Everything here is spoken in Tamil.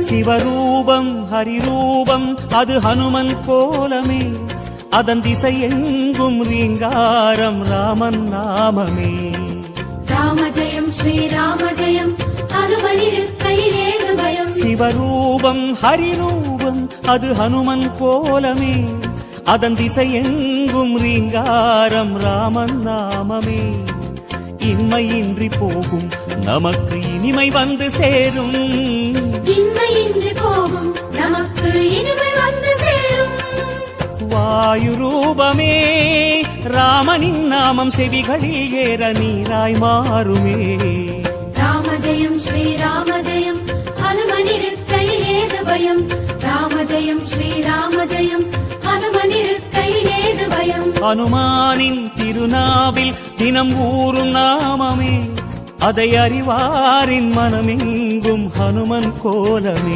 சிவரூபம் ஹரிரூபம் அது ஹனுமன் கோலமே. அதன் திசை எங்கும் ரீங்காரம் ராமன் நாமமே. ராமஜயம் ஸ்ரீராமஜயம் சிவரூபம் ஹரிரூபம் அது ஹனுமன் கோலமே. அதன் திசை எங்கும் ரீங்காரம் ராமன் நாமமே. இன்மையின்றி போகும் நமக்கு இனிமை வந்து சேரும். வாயு ரூபமே ராமனின் நாமம் செவிகளில் ஏற நீராய் மாறுமே. ராமஜயம் ஸ்ரீராமஜயம் அனுமனிருக்கையில் ஏது பயம் ராமஜயம். ஸ்ரீராமஜயம் அனுமானின் திருநாவில் தினம் ஊறும் நாமமே. அதை அறிவாரின் மனமெங்கும் ஹனுமன் கோலமே.